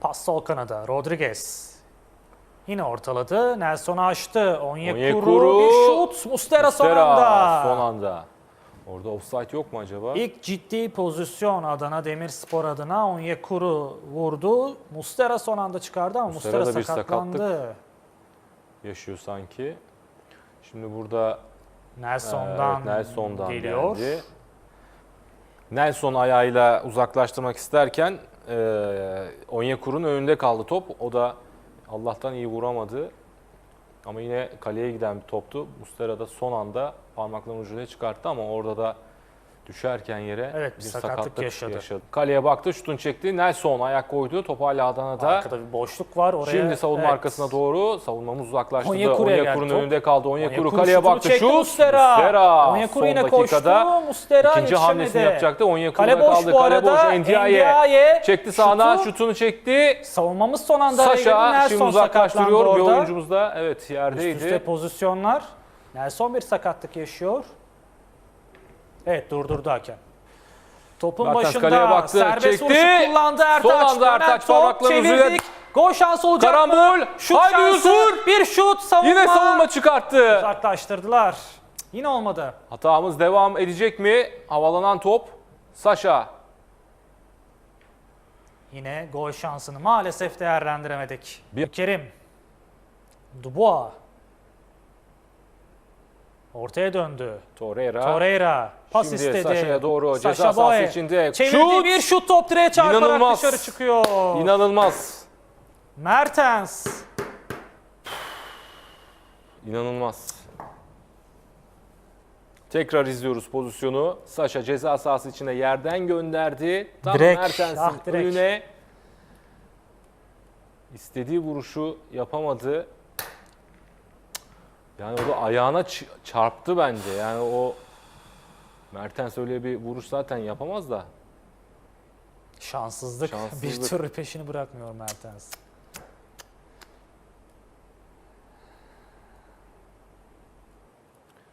Pas sol kanada. Rodriguez. Yine ortaladı. Nelson'u açtı. Onyekuru. Onyekuru. Bir şut. Mustera son Mustera anda. Son anda. Orada offside yok mu acaba? İlk ciddi pozisyon Adana Demirspor adına Onyekuru vurdu. Mustera son anda çıkardı ama Mustera Mustera, sakatlandı. Yaşıyor sanki. Şimdi burada Nelson'dan, evet, Nelson'dan geliyor. geldi. Nelson ayağıyla uzaklaştırmak isterken e, Onyekuru'nun önünde kaldı top. O da Allah'tan iyi vuramadı. Ama yine kaleye giden bir toptu. Mustera da son anda parmaklarının ucuyla çıkarttı ama orada da düşerken yere Evet, bir sakatlık yaşadı. Kaleye baktı, şutunu çekti. Nelson ayak koydu. Top hala Adana'da. Arkada bir boşluk var oraya. Şimdi savunma evet. arkasına doğru savunmamız uzaklaştırdı. Onyekuru'ya geldi Onyekuru'nun top. önünde kaldı. Onyekuru, Onyekuru kaleye şutunu baktı. çekti Şut. Mustera. Onyekuru Son yine dakikada koştu. Mustera ikinci hamlesini yetişemedi. yapacaktı. Onyekuru'da Kale boş kaldı. bu Kale arada. Ndiaye. Ndiaye Çekti sağına. şutu. Şutunu çekti. Savunmamız son anda araya girdi. Saşa Nelson şimdi uzaklaştırıyor. Bir orada. oyuncumuz da evet Üst yerdeydi. üste pozisyonlar. Nelson bir sakatlık yaşıyor. Evet durdurdu hakem. Topun Mertens başında baktı, serbest çekti. vuruşu kullandı Ertaç. Son anda Dönen Ertaç top, parmaklarını çevirdik. Gol şansı olacak Karambol. mı? Şut Haydi şansı. Yusuf. Bir şut savunma. Yine savunma çıkarttı. Uzaklaştırdılar. Yine olmadı. Hatamız devam edecek mi? Havalanan top. Saşa. Yine gol şansını maalesef değerlendiremedik. Bir- Kerim. Dubois. Ortaya döndü. Torreira. Torreira pas Şimdi istedi. Saşa'ya doğru ceza Saşa sahası Boey içinde. Çevirdi Şut! bir şut top direğe çarparak İnanılmaz. dışarı çıkıyor. İnanılmaz. Mertens. İnanılmaz. Tekrar izliyoruz pozisyonu. Saşa ceza sahası içinde yerden gönderdi. Tam Direkt, Mertens'in ah direkt. önüne istediği vuruşu yapamadı. Yani o da ayağına çarptı bence. Yani o Mertens öyle bir vuruş zaten yapamaz da. Şanssızlık. Şanssızlık. Bir türlü peşini bırakmıyor Mertens.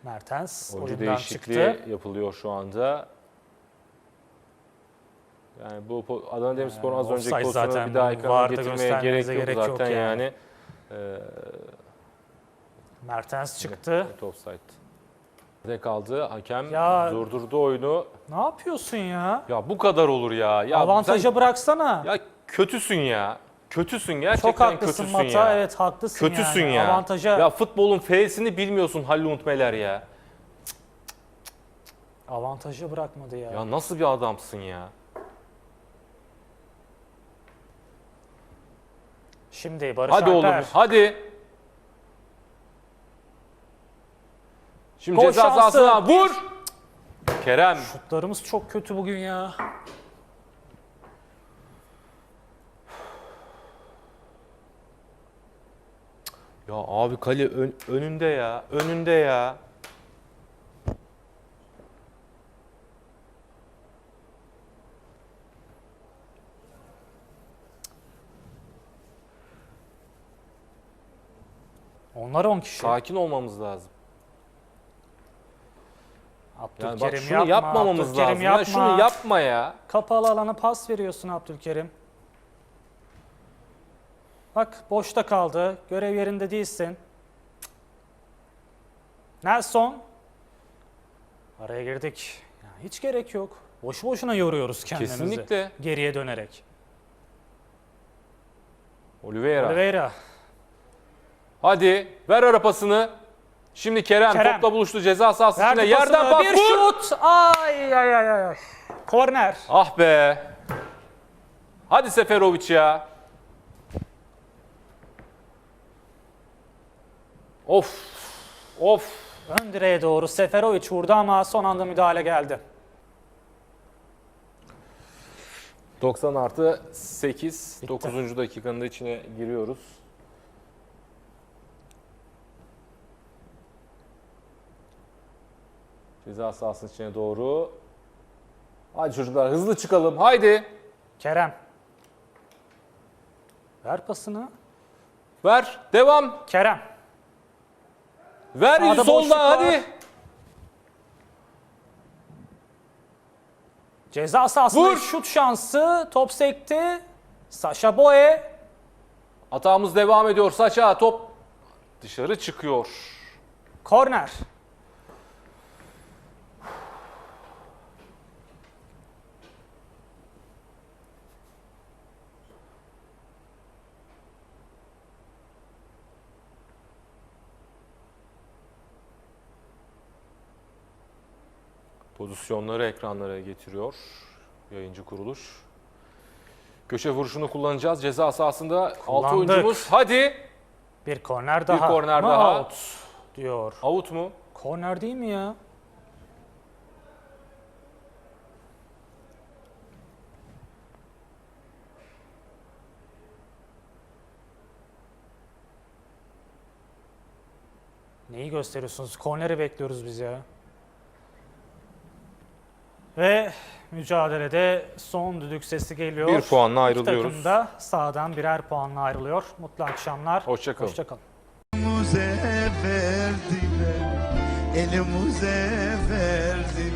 Mertens Oyuncu oyundan değişikliği çıktı. yapılıyor şu anda. Yani bu Adana Demirspor'un az Yani önceki pozisyonu bir daha ekrana getirmeye gerek yok gerek yok zaten yani. yani. Ee, Mertens çıktı. evet, offside. Ne kaldı? Hakem Ya- durdurdu oyunu. Ne yapıyorsun ya? Ya bu kadar olur ya. Ya Avantaja sen- bıraksana. ya kötüsün ya. Kötüsün gerçekten Çok haklısın kötüsün Mata. ya. Evet haklısın Kötüsün yani. ya. Avantaja, Ya futbolun F'sini bilmiyorsun Halil Umutmeler ya. avantajı bırakmadı ya. Ya nasıl bir adamsın ya? Şimdi Barış Hadi Alper. oğlum hadi. Şimdi Gol ceza şansı. sahasına vur. Kerem. Şutlarımız çok kötü bugün ya. Ya abi kale ön- önünde ya. Önünde ya. Onlar 10 kişi. Sakin olmamız lazım. Yani bak Abdülkerim şunu yapma, yapmamamız Abdülkerim lazım. Ya yapma. şunu yapma ya. Kapalı alana pas veriyorsun Abdülkerim. Bak boşta kaldı. Görev yerinde değilsin. Nelson. Araya girdik. Ya hiç gerek yok. Boşu boşuna yoruyoruz kendimizi. Kesinlikle. Geriye dönerek. Oliveira. Oliveira. Hadi ver arapasını. Şimdi Kerem, Kerem. topla buluştu ceza sahası içinde. Verdi Yerden pasını. pas Bir vur. şut. Ay ay ay ay. Korner. Ah be. Hadi Seferovic ya. Of. Of. Ön direğe doğru Seferovic vurdu ama son anda müdahale geldi. 90 artı 8. Bitti. 9. dakikanın da içine giriyoruz. Ceza sahasının içine doğru. Hadi çocuklar hızlı çıkalım. Haydi. Kerem. Ver pasını. Ver. Devam. Kerem. Ver Sağda solda var. hadi. Ceza sahasında Vur. şut şansı. Top sekti. Sasha Boye Atağımız devam ediyor. Saça top dışarı çıkıyor. korner. Pozisyonları ekranlara getiriyor yayıncı kuruluş. Köşe vuruşunu kullanacağız. Ceza sahasında 6 Kullandık. oyuncumuz. Hadi. Bir korner daha. korner Ama daha. Out diyor. Out mu? Korner değil mi ya? Neyi gösteriyorsunuz? Korneri bekliyoruz biz ya. Ve mücadelede son düdük sesi geliyor. Bir puanla İki ayrılıyoruz. takım da sağdan birer puanla ayrılıyor. Mutlu akşamlar. Hoşça kalın. Hoşça kalın. Elimize verdiler, elimize verdiler.